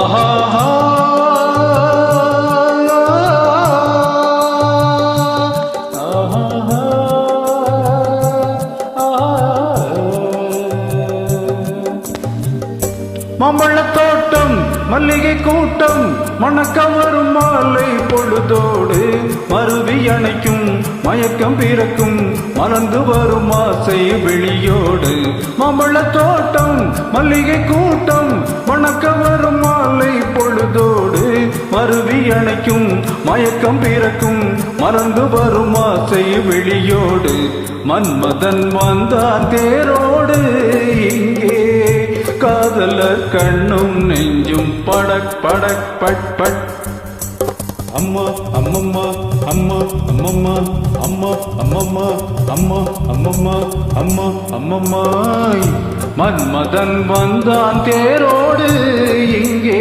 Aha. மாம்பழ தோட்டம் மல்லிகை கூட்டம் மணக்க வரும் மாலை பொழுதோடு மருவி அணைக்கும் மயக்கம் பிறக்கும் மலர்ந்து வரும் ஆசை வெளியோடு மாம்பழ தோட்டம் மல்லிகை கூட்டம் மணக்க வரும் மாலை பொழுதோடு மருவி அணைக்கும் மயக்கம் பிறக்கும் மறந்து வரும் ஆசை வெளியோடு மன்மதன் வந்தான் தேரோடு கண்ணும் நெஞ்சும் படக் படக் பட் பட். அம்மா அம்மம்மா அம்மா அம்மம்மா அம்மா அம்மம்மா அம்மா அம்மம்மா அம்மா அம்மம்மாய் மன்மதன் வந்தான் தேரோடு இங்கே.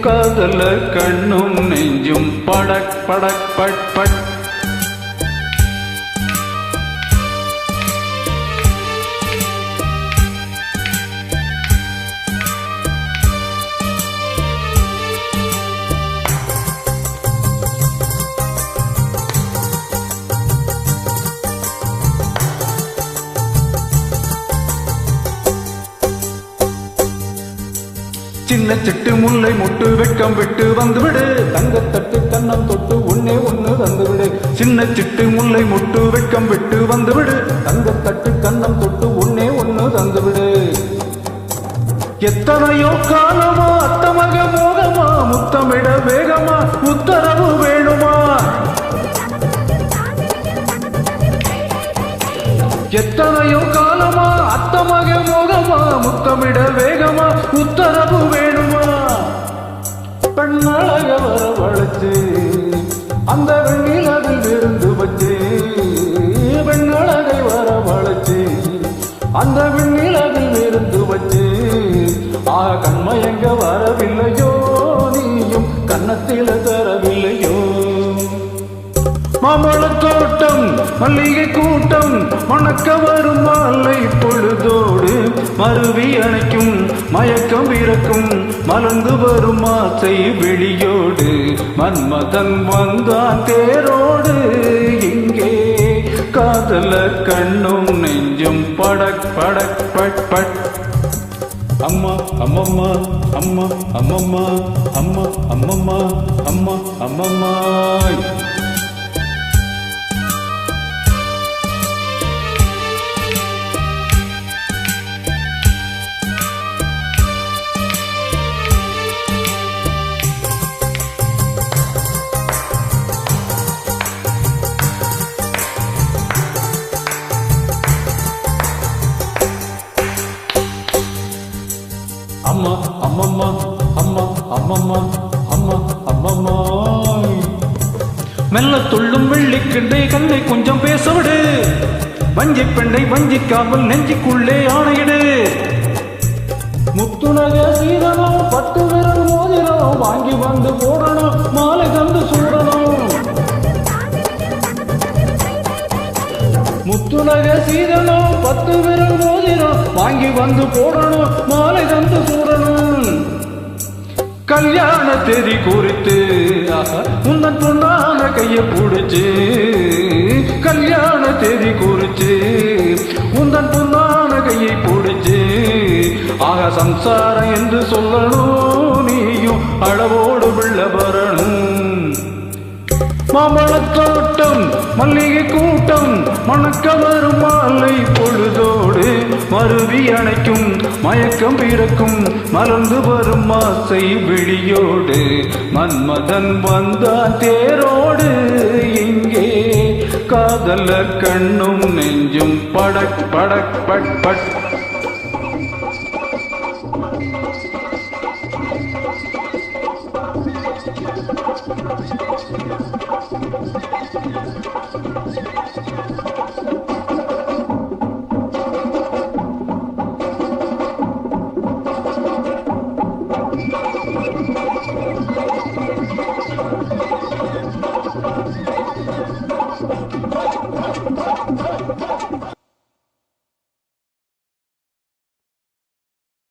காதலர் கண்ணும் நெஞ்சும் படக் படக் பட் பட். சின்ன சிட்டு முல்லை முட்டு வெட்கம் விட்டு வந்துவிடு. தங்கத்தட்டு கண்ணம் தொட்டு உன்னே ஒண்ணு தந்துவிடு. சின்ன சிட்டு முல்லை முட்டு வெட்கம் விட்டு வந்துவிடு. தங்கத்தட்டு கண்ணம் தொட்டு ஒன்னே ஒண்ணு தந்துவிடு. எத்தனையோ காலமா அத்தமக மோகமா? முத்தமிட வேகமா? உத்தரவு வேணுமா? எத்தனையோ காலமா அத்தமக மோகமா முத்தமிட வேகமா உத்தரவு வேணுமா? பெண்ணழக வரவழைச்சு அந்த வெண்ணிலவில் இருந்து வச்சு பெண்ணழகை வரவழைச்சு அந்த வெண்ணிலவில் இருந்து வச்சு ஆக கண்மயங்க வரவில்லையோ நீயும் கன்னத்தில தரவில்லையோ? மாம்பழ தோட்டம் மல்லிகை கூட்டம் மணக்க வரும் மாலை பொழுதோடு மருவி அணைக்கும் மயக்கம் இறக்கும் மலர்ந்து வரும் ஆசை வெளியோடு மன்மதன் வந்தான் தேரோடு இங்கே காதல கண்ணும் நெஞ்சும் படக் படக் பட் பட். அம்மா அம்மம்மா அம்மா அம்மம்மா அம்மா அம்மம்மா அம்மா அம்மம்மா அம்மம்மா அம்மா அம்மம்மாய். மெல்ல துள்ளும் கண்ணை கொஞ்சம் பேச விடு வஞ்சி பெண்ணை வஞ்சிக்காமல் நெஞ்சிக்குள்ளே ஆணையிடு. முத்துணக சீதனம் பட்டு விரல் மோதிரம் வாங்கி வந்து போடணும் மாலை தந்து சூடணும். முத்துணக சீதனம் பத்து விரல் மோதிரம் வாங்கி வந்து போடணும் மாலை தந்து சூடணும். கல்யாண தேதி குறித்து உன்னன் பொண்ணான கைய பிடிச்சு கல்யாண தேதி குறிச்சு உந்தன் பொண்ணான கையை பிடிச்சு ஆக சம்சாரம் என்று சொல்லணும் நீயும் அளவோடு பிள்ளை வரணும். மாம்பழத் கூட்டம் மல்லிகை கூட்டம் மணக்க வரும் மாலை பொழுதோடு மருவி அணைக்கும் மயக்கம் பிறக்கும் மலர்ந்து வரும் மாசை விழியோடு. மன்மதன் வந்தான் தேரோடு இங்கே காதலர் கண்ணும் நெஞ்சும் படக் படக் பட் பட்.